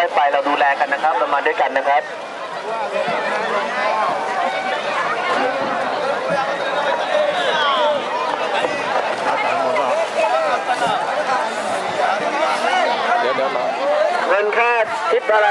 ค่อยๆไปเราดูแลกันนะครับเรามาด้วยกันนะครับเดี๋ยวเดี๋ยวรอเงินค่าทิปอะไร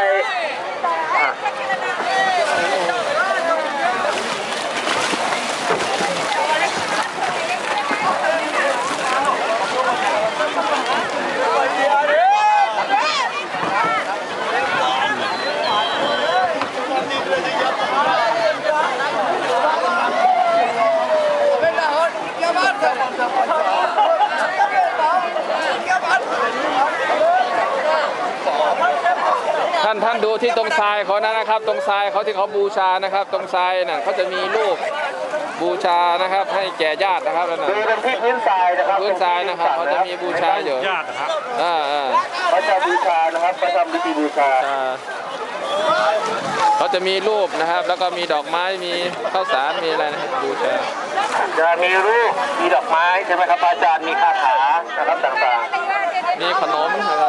ท่านท่านดูที่ตรงทรายเขานะนะครับ ตรงทรายเขาที่เขาบูชานะครับ ตรงทรายน่ะเขาจะมีรูปบูชานะครับ ให้แก่ญาตินะครับนั่นน่ะดูกันที่พื้นทรายนะครับพื้นทรายนะครับเขาจะมีบูชาอยู่ญาตินะครับอ่าอ่าเขาจะบูชานะครับเขาทำพิธีบูชาอ่า เขาจะมีรูปนะครับ แล้วก็มีดอกไม้มีข้าวสารมีอะไรนะครับบูชาจะมีรูปมีดอกไม้ใช่ไหมครับอาจารย์มีคาถานะครับต่างมีขนมนะครับมีขนมๆมีขนมมีอะไรทุกอย่างเลยนะครับ